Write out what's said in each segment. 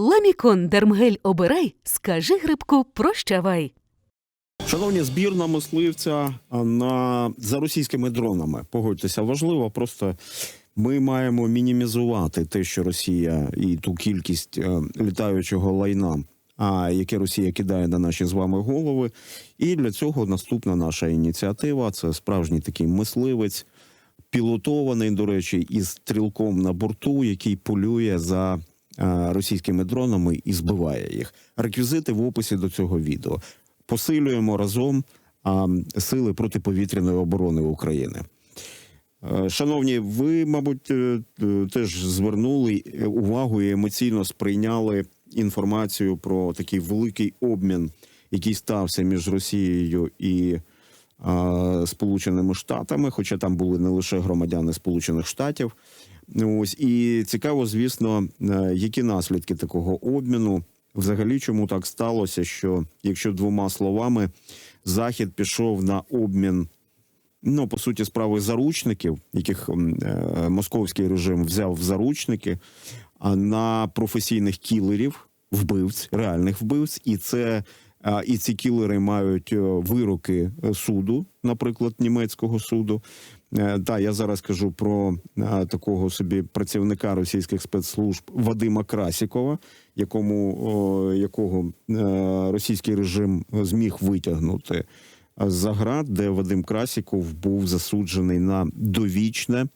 Ламікон Дермгель обирай, скажи грибку прощавай. Шановні, збірна мисливця на за російськими дронами. Погодьтеся, важливо. Просто ми маємо мінімізувати те, що Росія і ту кількість е, літаючого лайна, а яке Росія кидає на наші з вами голови. І для цього наступна наша ініціатива це справжній такий мисливець, пілотований, до речі, із стрілком на борту, який полює за російськими дронами і збиває їх. Реквізити в описі до цього відео. Посилюємо разом сили протиповітряної оборони України. Е, Шановні, ви, мабуть, е, е, теж звернули увагу і емоційно сприйняли інформацію про такий великий обмін, який стався між Росією і Сполученими Штатами, хоча там були не лише громадяни Сполучених Штатів. Ось і цікаво, звісно, е, які наслідки такого обміну. Взагалі, чому так сталося? Що якщо двома словами Захід пішов на обмін, ну по суті, справи заручників, яких е, московський режим взяв в заручники, на професійних кілерів, вбивць, реальних вбивць, і це і ці кілери мають е, вироки суду, наприклад, німецького суду. Е, Та я зараз кажу про е, такого собі працівника російських спецслужб Вадима Красікова, якому якого е, російський режим зміг витягнути за град, де Вадим Красіков був засуджений на довічне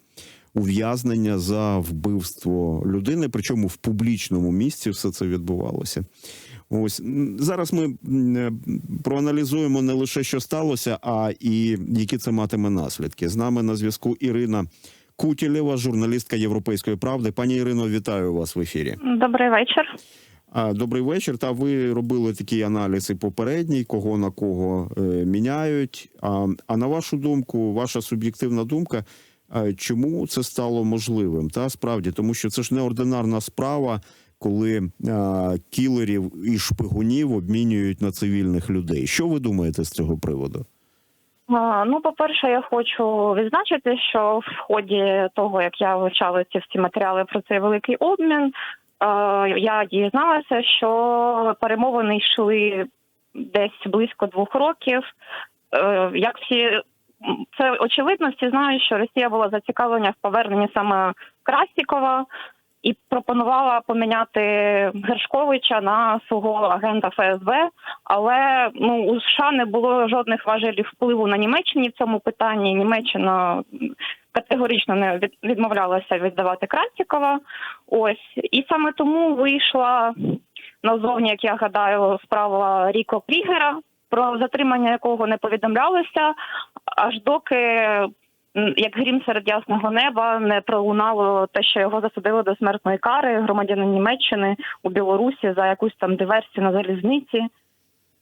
ув'язнення за вбивство людини. Причому в публічному місці все це відбувалося. Ось зараз ми е, проаналізуємо не лише що сталося, а і які це матиме наслідки. З нами на зв'язку Ірина Кутілєва, журналістка Європейської правди. Пані Ірино, вітаю вас в ефірі. Добрий вечір. Добрий вечір. Та ви робили такий аналіз і попередній, кого на кого е, міняють. А, а на вашу думку, ваша суб'єктивна думка, е, чому це стало можливим? Та справді, тому що це ж неординарна справа, коли е, кілерів і шпигунів обмінюють на цивільних людей. Що ви думаєте з цього приводу? Ну, по-перше, я хочу відзначити, що в ході того, як я вивчала ці всі матеріали про цей великий обмін, е, я дізналася, що перемовини йшли десь близько двох років. Е, Як всі це очевидно, всі знають, що Росія була зацікавлена в поверненні саме Красікова і пропонувала поміняти Гершковича на свого агента ФСБ. Але ну у США не було жодних важелів впливу на Німеччині в цьому питанні. Німеччина категорично не відмовлялася віддавати Красікова. Ось і саме тому вийшла назовні, як я гадаю, справа Ріко Крігера, про затримання якого не повідомлялося, аж доки як грім серед ясного неба не пролунало те, що його засудили до смертної кари громадянин Німеччини у Білорусі за якусь там диверсію на залізниці.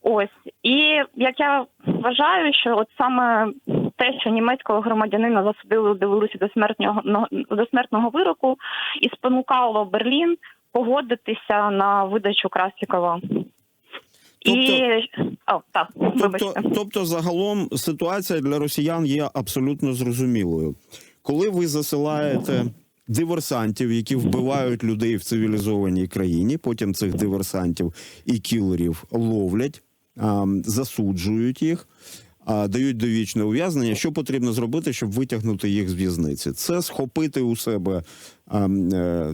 Ось і як я вважаю, що от саме те, що німецького громадянина засудили у Білорусі до смертного до смертного вироку, і спонукало Берлін погодитися на видачу Красікова. І о, та. Тобто, тобто, загалом ситуація для росіян є абсолютно зрозумілою. Коли ви засилаєте диверсантів, які вбивають людей в цивілізованій країні, потім цих диверсантів і кілерів ловлять, засуджують їх. Дають довічне ув'язнення. Що потрібно зробити, щоб витягнути їх з в'язниці? Це схопити у себе, е,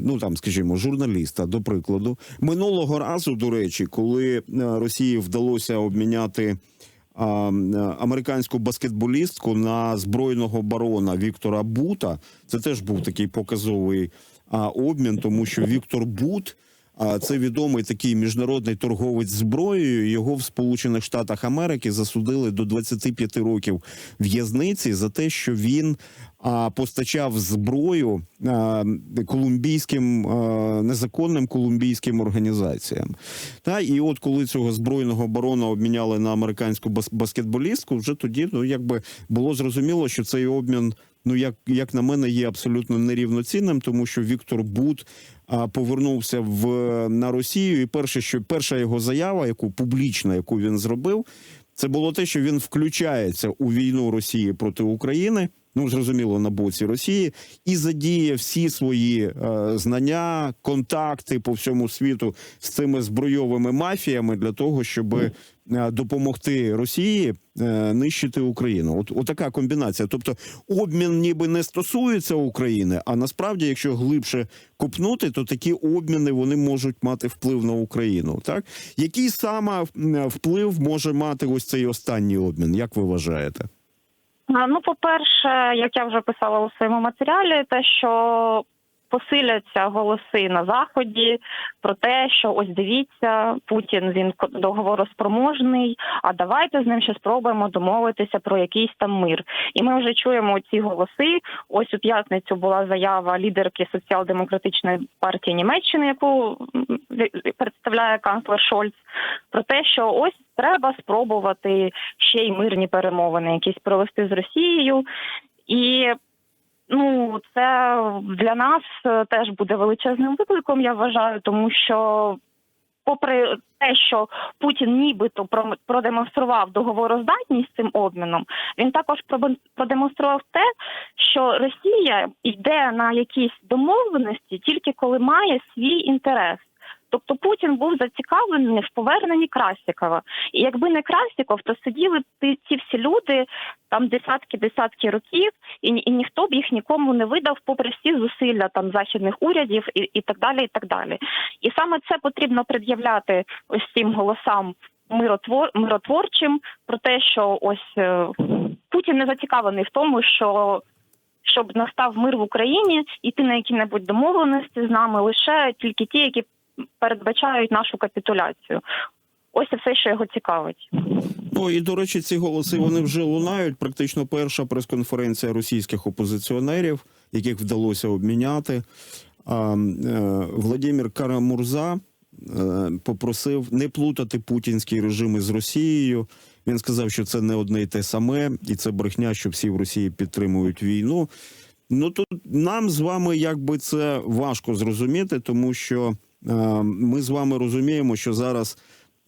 ну там, скажімо, журналіста, до прикладу. Минулого разу, до речі, коли е, Росії вдалося обміняти е, американську баскетболістку на збройного барона Віктора Бута, це теж був такий показовий обмін, тому що Віктор Бут. А це відомий такий міжнародний торговець зброєю. Його в Сполучених Штатах Америки засудили до 25 років в'язниці за те, що він постачав зброю колумбійським незаконним колумбійським організаціям. Та і от коли цього збройного барона обміняли на американську бас- баскетболістку, вже тоді ну якби було зрозуміло, що цей обмін. Ну, як, як на мене, є абсолютно нерівноцінним, тому що Віктор Бут повернувся в на Росію, і перше, що перша його заява, яку публічна, яку він зробив, це було те, що він включається у війну Росії проти України. Ну зрозуміло, на боці Росії, і задіє всі свої е, знання, контакти по всьому світу з цими збройовими мафіями для того, щоб е, допомогти Росії е, нищити Україну. От отака комбінація. Тобто, обмін ніби не стосується України, а насправді, якщо глибше копнути, то такі обміни вони можуть мати вплив на Україну. Так який саме вплив може мати ось цей останній обмін? Як ви вважаєте? А, Ну, по-перше, як я вже писала у своєму матеріалі, те, що посиляться голоси на заході про те, що ось дивіться, Путін він договороспроможний. А давайте з ним ще спробуємо домовитися про якийсь там мир. І ми вже чуємо ці голоси. Ось у п'ятницю була заява лідерки соціал-демократичної партії Німеччини, яку представляє канцлер Шольц, про те, що ось треба спробувати ще й мирні перемовини, якісь провести з Росією. І ну це для нас е, теж буде величезним викликом, я вважаю, тому що. Попри те, що Путін нібито про- продемонстрував договороздатність цим обміном, він також продемонстрував те, що Росія йде на якісь домовленості тільки коли має свій інтерес. Тобто Путін був зацікавлений в поверненні Красікова. І якби не Красіков, то сиділи б ці всі люди там десятки десятки років, і, і ніхто б їх нікому не видав, попри всі зусилля там західних урядів і, і так далі. І так далі. І саме це потрібно пред'являти ось цим голосам миротвор, миротворчим про те, що ось е, Путін не зацікавлений в тому, що. Щоб настав мир в Україні, іти на які-небудь домовленості з нами лише тільки ті, які передбачають нашу капітуляцію. Ось і все, що його цікавить. Ну і до речі, ці голоси вони вже лунають. Практично перша прес-конференція російських опозиціонерів, яких вдалося обміняти. А, е, Владимир Карамурза е, попросив не плутати путінський режим із Росією. Він сказав, що це не одне й те саме, і це брехня, що всі в Росії підтримують війну. Ну тут нам з вами якби це важко зрозуміти, тому що ми з вами розуміємо, що зараз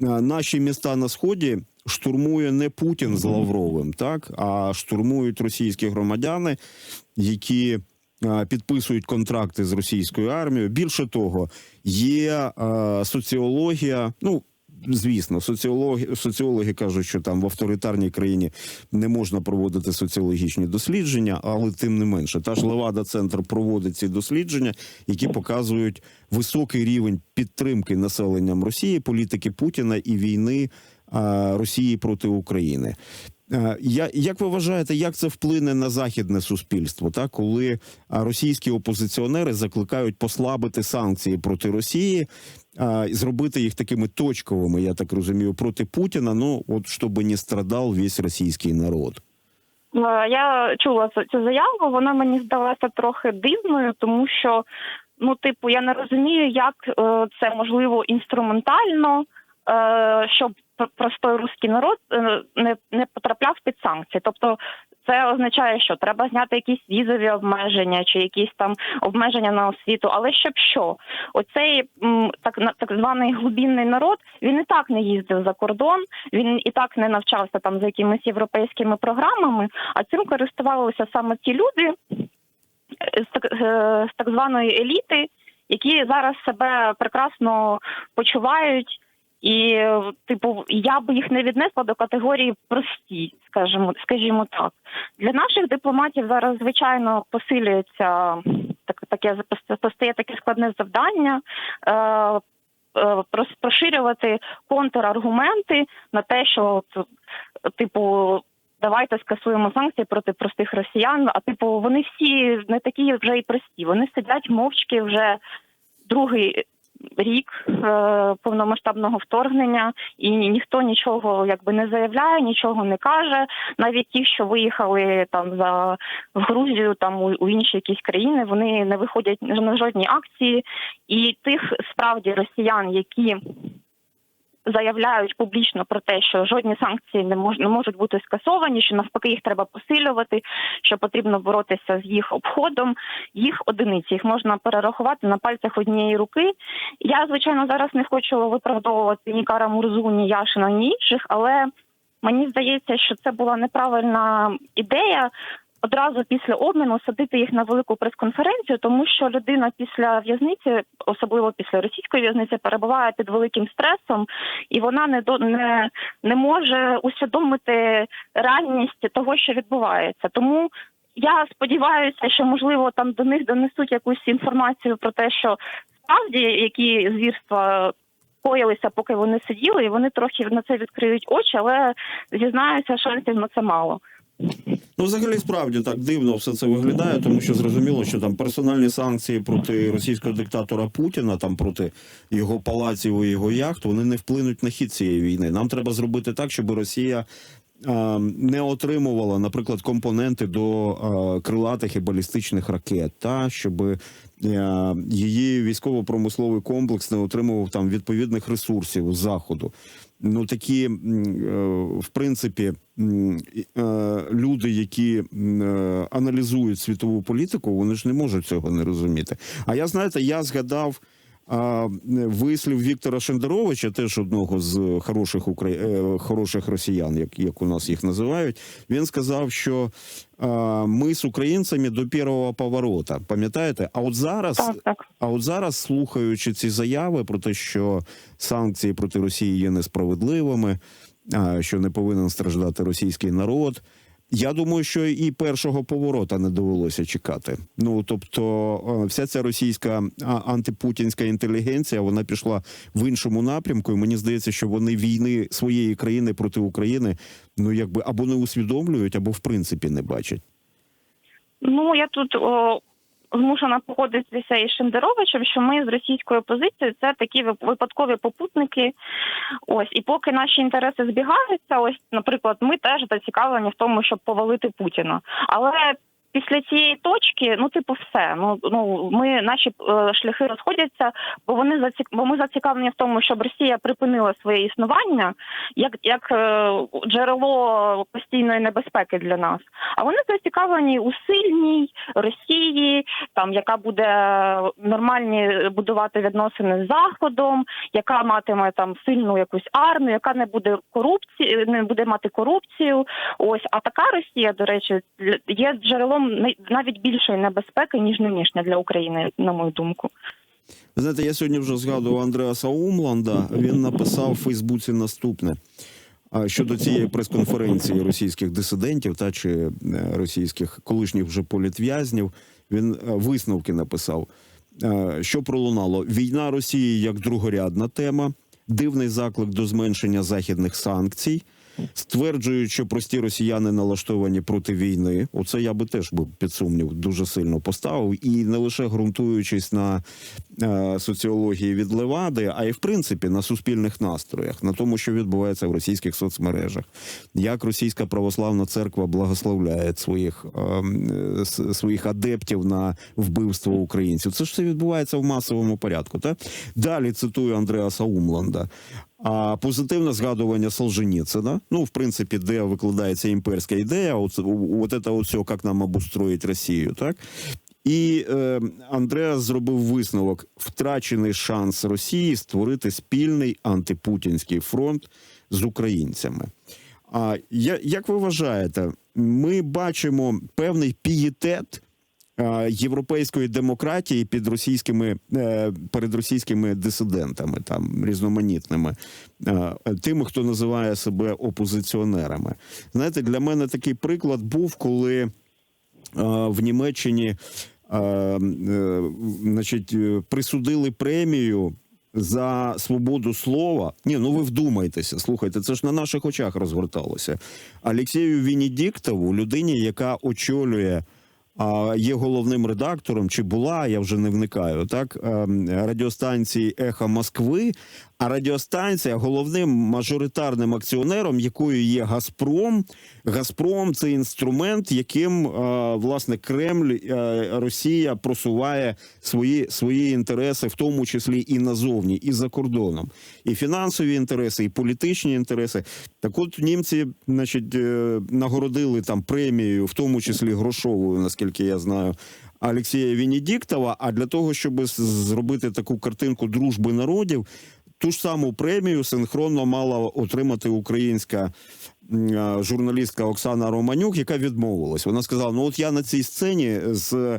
е, наші міста на сході штурмує не Путін з Лавровим, так а штурмують російські громадяни, які е, підписують контракти з російською армією. Більше того, є е, соціологія. Ну звісно, соціологи, соціологи кажуть, що там в авторитарній країні не можна проводити соціологічні дослідження, але тим не менше, та ж Левада Центр проводить ці дослідження, які показують високий рівень підтримки населенням Росії, політики Путіна і війни Росії проти України. Е, Я як ви вважаєте, як це вплине на західне суспільство, так коли російські опозиціонери закликають послабити санкції проти Росії, і зробити їх такими точковими, я так розумію, проти Путіна? Ну от щоб не страдав весь російський народ. Е, Я чула цю, заяву. Вона мені здалася трохи дивною, тому що ну, типу, я не розумію, як е, це можливо інструментально, е, щоб простой русський народ е, не, не потрапляв під санкції. Тобто. Це означає, що треба зняти якісь візові обмеження чи якісь там обмеження на освіту. Але щоб що, оцей так так званий глибинний народ він і так не їздив за кордон, він і так не навчався там за якимись європейськими програмами, а цим користувалися саме ті люди е, з так, е, з так званої еліти, які зараз себе прекрасно почувають. І, типу, я би їх не віднесла до категорії прості, скажімо, скажімо так. Для наших дипломатів зараз звичайно посилюється так, таке постає таке складне завдання. Е, е, контраргументи на те, що типу. Давайте скасуємо санкції проти простих росіян. А типу, вони всі не такі вже і прості. Вони сидять мовчки вже другий рік е, повномасштабного вторгнення, і ніхто нічого якби не заявляє, нічого не каже. Навіть ті, що виїхали там за в Грузію, там у, інші якісь країни, вони не виходять на жодні акції. І тих справді росіян, які заявляють публічно про те, що жодні санкції не мож, не можуть бути скасовані, що навпаки їх треба посилювати, що потрібно боротися з їх обходом. Їх одиниці їх можна перерахувати на пальцях однієї руки. Я звичайно зараз не хочу виправдовувати ні Кара Мурзу, ні Яшина, ні інших, але мені здається, що це була неправильна ідея одразу після обміну садити їх на велику прес-конференцію, тому що людина після в'язниці, особливо після російської в'язниці, перебуває під великим стресом, і вона не до не, не може усвідомити реальність того, що відбувається. Тому я сподіваюся, що можливо там до них донесуть якусь інформацію про те, що справді які звірства коїлися, поки вони сиділи, і вони трохи на це відкриють очі, але зізнаюся, шансів на це мало. Ну, взагалі, справді так дивно все це виглядає, тому що зрозуміло, що там персональні санкції проти російського диктатора Путіна, там проти його палаців і його яхт, вони не вплинуть на хід цієї війни. Нам треба зробити так, щоб Росія. Не отримувала, наприклад, компоненти до крилатих і балістичних ракет, та щоб е, її військово-промисловий комплекс не отримував там відповідних ресурсів заходу. Ну такі, е, в принципі, е, люди, які е, аналізують світову політику, вони ж не можуть цього не розуміти. А я знаєте, я згадав. А вислів Віктора Шендеровича, теж одного з хороших укра... е, хороших росіян, як, як у нас їх називають, він сказав, що а, ми з українцями до першого поворота. Пам'ятаєте? А от зараз Так, так. а от зараз, слухаючи ці заяви про те, що санкції проти Росії є несправедливими, а, що не повинен страждати російський народ. Я думаю, що і першого поворота не довелося чекати. Ну тобто, е, вся ця російська антипутінська інтелігенція вона пішла в іншому напрямку. І мені здається, що вони війни своєї країни проти України ну якби або не усвідомлюють, або в принципі не бачать. Ну я тут о, змушена погодитися із Шендеровичем, що ми з російською опозицією це такі вип- випадкові попутники. Ось і поки наші інтереси збігаються, ось, наприклад, ми теж зацікавлені в тому, щоб повалити Путіна. Але після цієї точки, ну типу, все. Ну ну ми наші е, шляхи розходяться, бо вони зацік... бо ми зацікавлені в тому, щоб Росія припинила своє існування як, як е, джерело постійної небезпеки для нас. А вони зацікавлені у сильній Росії, там яка буде нормальні будувати відносини з Заходом, яка матиме там сильну якусь армію, яка не буде корупції, не буде мати корупцію. Ось а така Росія, до речі, є джерелом най- навіть більшої небезпеки ніж нинішня для України, на мою думку. Ви знаєте, я сьогодні вже згадував Андреаса Умланда. Він написав в Фейсбуці наступне щодо цієї прес-конференції російських дисидентів та чи е, російських колишніх вже політв'язнів. Він е, висновки написав. Е, Що пролунало? Війна Росії як другорядна тема, дивний заклик до зменшення західних санкцій. Стверджують, що прості росіяни налаштовані проти війни. Оце я би теж би під сумнів дуже сильно поставив. І не лише ґрунтуючись на е, соціології від Левади, а й в принципі на суспільних настроях, на тому, що відбувається в російських соцмережах, як російська православна церква благословляє своїх, е, е, своїх адептів на вбивство українців. Це ж все відбувається в масовому порядку. Так? Далі цитую Андреаса Умланда. А позитивне згадування Солженіцина, ну, в принципі, де викладається імперська ідея, от, от це от все, як нам обустроїть Росію, так? І е, Андреас зробив висновок: втрачений шанс Росії створити спільний антипутінський фронт з українцями. А я, як ви вважаєте, ми бачимо певний пієтет європейської демократії під російськими е, перед російськими дисидентами, там різноманітними, е, тими, хто називає себе опозиціонерами. Знаєте, для мене такий приклад був, коли е, в Німеччині е, е, значить, е, присудили премію. За свободу слова, ні, ну ви вдумайтеся. Слухайте, це ж на наших очах розгорталося. Олексію Венедіктову, людині, яка очолює, є головним редактором, чи була, я вже не вникаю, так ем, радіостанції Ехо Москви. А радіостанція головним мажоритарним акціонером, якою є Газпром. Газпром це інструмент, яким е, власне Кремль, е, Росія просуває свої, свої інтереси, в тому числі і назовні, і за кордоном, і фінансові інтереси, і політичні інтереси. Так, от німці, значить, е, нагородили там премією, в тому числі грошовою, наскільки я знаю. Олексія Венедіктова. А для того, щоб зробити таку картинку дружби народів, ту ж саму премію синхронно мала отримати українська е, журналістка Оксана Романюк, яка відмовилась. Вона сказала: Ну, от я на цій сцені з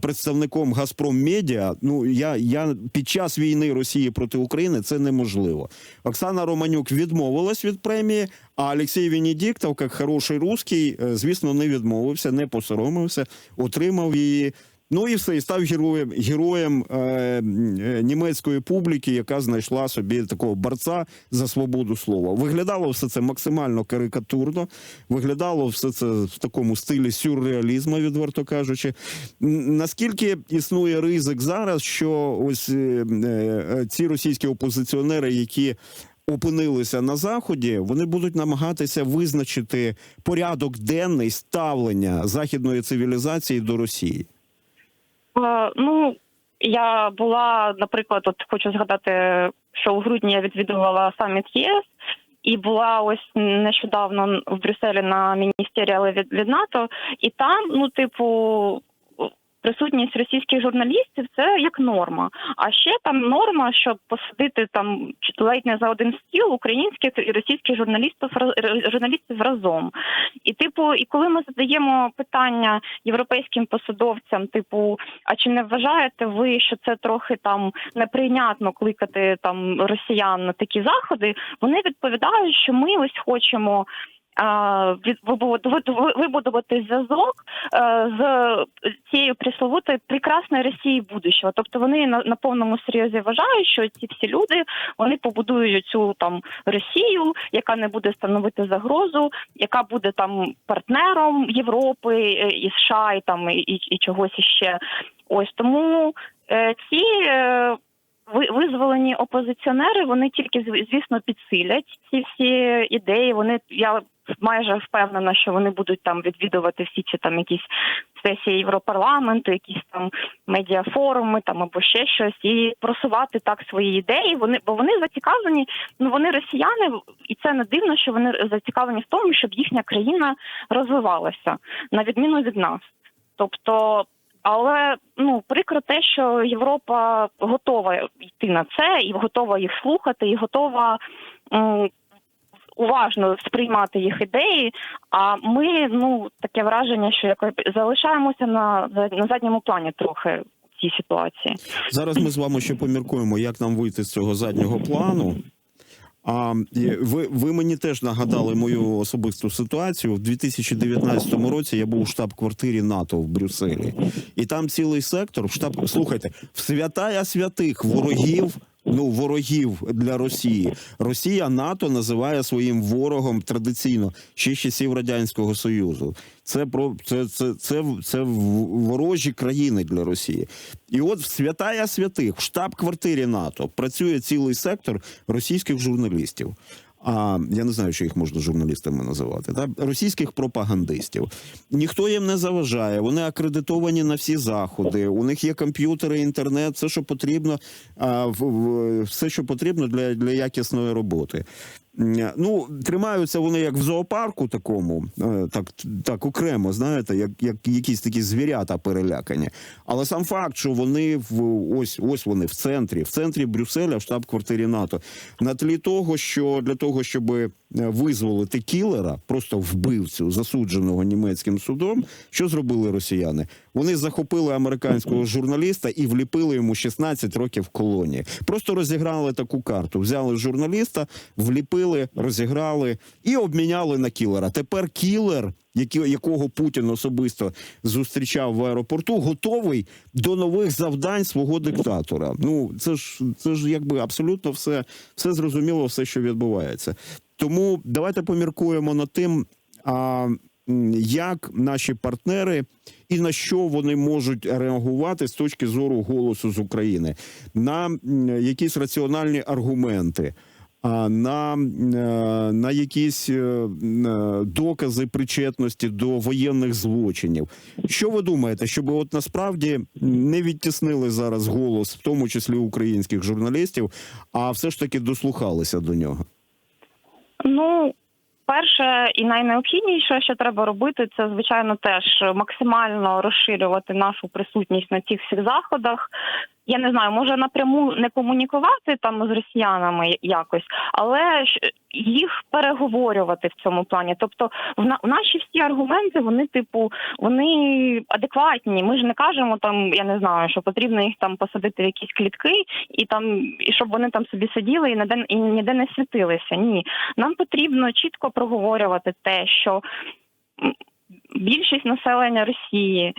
представником Газпром Медіа. Ну я, я під час війни Росії проти України це неможливо. Оксана Романюк відмовилась від премії. А Олексій Венедіктов, як хороший русський, е, звісно, не відмовився, не посоромився, отримав її. Ну і все, і став героєм героєм е, е, німецької публіки, яка знайшла собі такого борця за свободу слова. Виглядало все це максимально карикатурно, виглядало все це в такому стилі сюрреалізму, відверто кажучи. Наскільки існує ризик зараз, що ось е, е, ці російські опозиціонери, які опинилися на заході, вони будуть намагатися визначити порядок денний ставлення західної цивілізації до Росії. Е, Ну я була, наприклад, от хочу згадати, що у грудні я відвідувала саміт ЄС. І була ось нещодавно в Брюсселі на міністеріалі від, від НАТО, і там, ну, типу, присутність російських журналістів це як норма. А ще там норма, щоб посадити там ледь не за один стіл українських і російських журналістів журналістів разом. І типу, і коли ми задаємо питання європейським посадовцям, типу, а чи не вважаєте ви, що це трохи там неприйнятно кликати там росіян на такі заходи? Вони відповідають, що ми ось хочемо. Вибудувати- зв'язок е, з цією присловутою прекрасною Росією будущого. Тобто вони на, на повному серйозі вважають, що ці всі люди вони побудують цю там Росію, яка не буде становити загрозу, яка буде там партнером Європи е, і США, і там і, і, чогось іще. Ось тому е, ці. Е, Визволені опозиціонери, вони тільки зв- звісно підсилять ці всі ідеї. Вони я майже впевнена, що вони будуть там відвідувати всі ці там якісь сесії Європарламенту, якісь там медіафоруми там або ще щось, і просувати так свої ідеї. Вони бо вони зацікавлені. Ну вони росіяни, і це не дивно, що вони зацікавлені в тому, щоб їхня країна розвивалася на відміну від нас. Тобто. Але ну прикро те, що Європа готова йти на це, і готова їх слухати, і готова уважно сприймати їх ідеї. А ми ну таке враження, що якось залишаємося на на задньому плані трохи в цій ситуації. Зараз ми з вами ще поміркуємо, як нам вийти з цього заднього плану. А ви, ви мені теж нагадали мою особисту ситуацію. В 2019 році я був у штаб-квартирі НАТО в Брюсселі, і там цілий сектор в штаб. Слухайте, в святая святих ворогів. Ну, ворогів для Росії. Росія НАТО називає своїм ворогом традиційно ще часів радянського союзу. Це про це, це, це, це ворожі країни для Росії. І от в святая святих в штаб-квартирі НАТО працює цілий сектор російських журналістів. А я не знаю, що їх можна журналістами називати. Та російських пропагандистів. Ніхто їм не заважає. Вони акредитовані на всі заходи. У них є комп'ютери, інтернет, все, що потрібно, а, в, в, все, що потрібно для, для якісної роботи. М, Ну, тримаються вони як в зоопарку такому, е, так, так окремо, знаєте, як, як якісь такі звірята перелякані. Але сам факт, що вони в ось ось вони в центрі, в центрі Брюсселя, в штаб-квартирі НАТО, на тлі того, що для того, щоб е, визволити кілера, просто вбивцю, засудженого німецьким судом, що зробили росіяни? Вони захопили американського журналіста і вліпили йому 16 років колонії. Просто розіграли таку карту. Взяли журналіста, вліпили, розіграли і обміняли на кілера. Тепер кілер, якого Путін особисто зустрічав в аеропорту, готовий до нових завдань свого диктатора. Ну це ж це ж якби абсолютно все, все зрозуміло, все, що відбувається. Тому давайте поміркуємо над тим. А як наші партнери і на що вони можуть реагувати з точки зору голосу з України на якісь раціональні аргументи. На, е, на якісь е, е, докази причетності до воєнних злочинів. Що ви думаєте, щоб от насправді не відтіснили зараз голос, в тому числі українських журналістів, а все ж таки дослухалися до нього? Ну, перше і найнеобхідніше, що треба робити, це звичайно теж максимально розширювати нашу присутність на цих всіх заходах. Я не знаю, може напряму не комунікувати там з росіянами якось, але їх переговорювати в цьому плані. Тобто, в наші всі аргументи, вони, типу, вони адекватні. Ми ж не кажемо там, я не знаю, що потрібно їх там посадити в якісь клітки, і там і щоб вони там собі сиділи і ніде і ніде не світилися. Ні, нам потрібно чітко проговорювати те, що більшість населення Росії.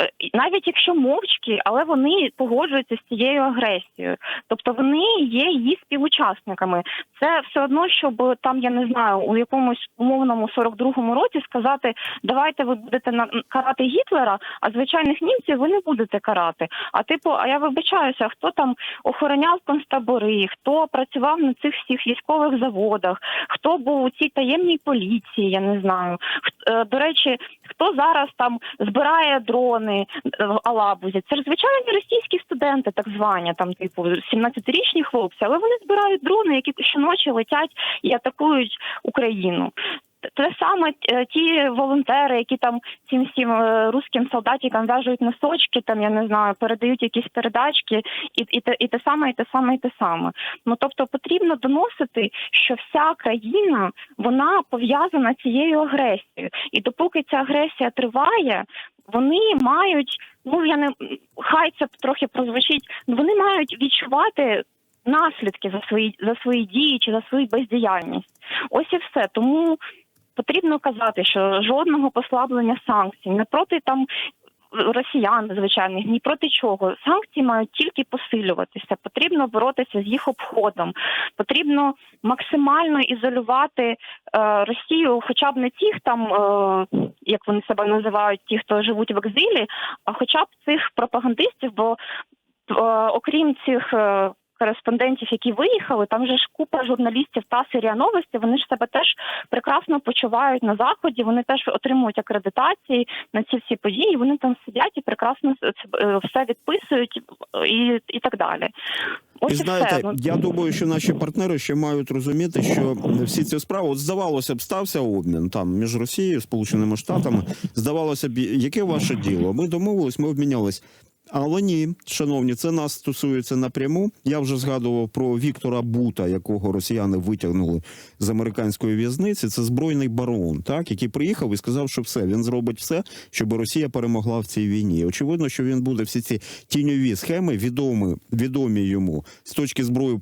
Е, Навіть якщо мовчки, але вони погоджуються з цією агресією, тобто вони є її співучасниками. Це все одно, щоб там я не знаю, у якомусь умовному 42-му році сказати, давайте ви будете на карати Гітлера, а звичайних німців ви не будете карати. А типу, а я вибачаюся, хто там охороняв концтабори, хто працював на цих всіх військових заводах, хто був у цій таємній поліції, я не знаю. Е, До речі, хто зараз там збирає дрони е, в Алабузі? Це ж звичайні російські студенти, так звані, там, типу, 17-річні хлопці, але вони збирають дрони, які щоночі летять і атакують Україну. Те саме е, ті волонтери, які там цим всім е, русським солдатикам в'яжуть носочки, там я не знаю, передають якісь передачки, і, і, те, і те саме, і те саме, і те саме. Ну тобто потрібно доносити, що вся країна вона пов'язана цією агресією, і допоки ця агресія триває, вони мають, ну я не хай це трохи прозвучить, ну, вони мають відчувати. Наслідки за свої за свої дії чи за свою бездіяльність, ось і все. Тому потрібно казати, що жодного послаблення санкцій не проти там росіян звичайних, ні проти чого. Санкції мають тільки посилюватися. Потрібно боротися з їх обходом. Потрібно максимально ізолювати е, Росію, хоча б не тих там, е, як вони себе називають, ті, хто живуть в екзилі, а хоча б цих пропагандистів, бо е, окрім цих. Кореспондентів, які виїхали, там же ж купа журналістів та Сирія Новості. Вони ж себе теж прекрасно почувають на заході. Вони теж отримують акредитації на ці всі події. Вони там сидять і прекрасно е, все відписують і, і так далі. Ось І і знаєте, все. Ну, я думаю, що наші партнери ще мають розуміти, що всі ці справи, от здавалося б, стався обмін там між Росією, Сполученими Штатами. Здавалося б, яке ваше діло? Ми домовились, ми обмінялись. Але ні, шановні, це нас стосується напряму. Я вже згадував про Віктора Бута, якого росіяни витягнули з американської в'язниці. Це збройний барон, так який приїхав і сказав, що все він зробить все, щоб Росія перемогла в цій війні. Очевидно, що він буде всі ці тіньові схеми відомі, відомі йому з точки зброї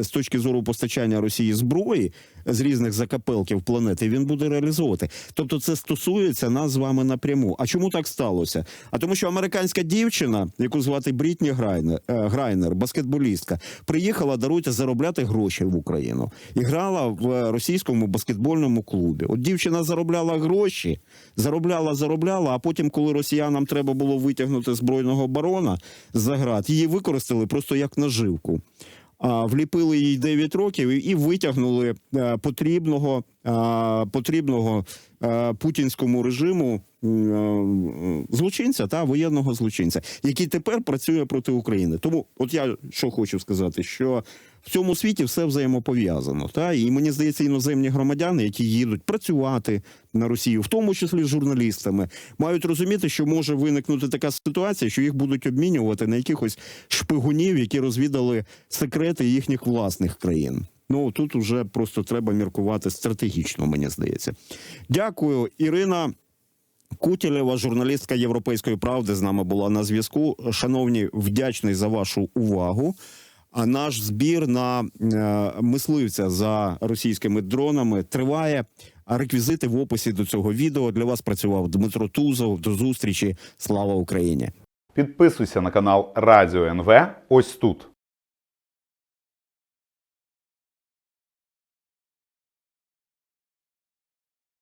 з точки зору постачання Росії зброї з різних закапелків планети. Він буде реалізовувати. Тобто, це стосується нас з вами напряму. А чому так сталося? А тому, що американська дівчина, яку звати Брітні Грайнер, е, Грайнер, баскетболістка, приїхала даруйте заробляти гроші в Україну і грала в російському баскетбольному клубі. От дівчина заробляла гроші, заробляла, заробляла. А потім, коли росіянам треба було витягнути збройного барона з-за град, її використали просто як наживку. Вліпили їй 9 років і, витягнули е, потрібного, потрібного е, путінському режиму е, злочинця та воєнного злочинця, який тепер працює проти України. Тому, от я що хочу сказати, що в цьому світі все взаємопов'язано. Та і мені здається, іноземні громадяни, які їдуть працювати на Росію, в тому числі з журналістами, мають розуміти, що може виникнути така ситуація, що їх будуть обмінювати на якихось шпигунів, які розвідали секрети їхніх власних країн. Ну тут уже просто треба міркувати стратегічно, мені здається. Дякую, Ірина. Кутілєва, журналістка Європейської правди, з нами була на зв'язку. Шановні, вдячний за вашу увагу. А наш збір на е, мисливця за російськими дронами триває. А реквізити в описі до цього відео для вас працював Дмитро Тузов. До зустрічі. Слава Україні! Підписуйся на канал Радіо НВ ось тут.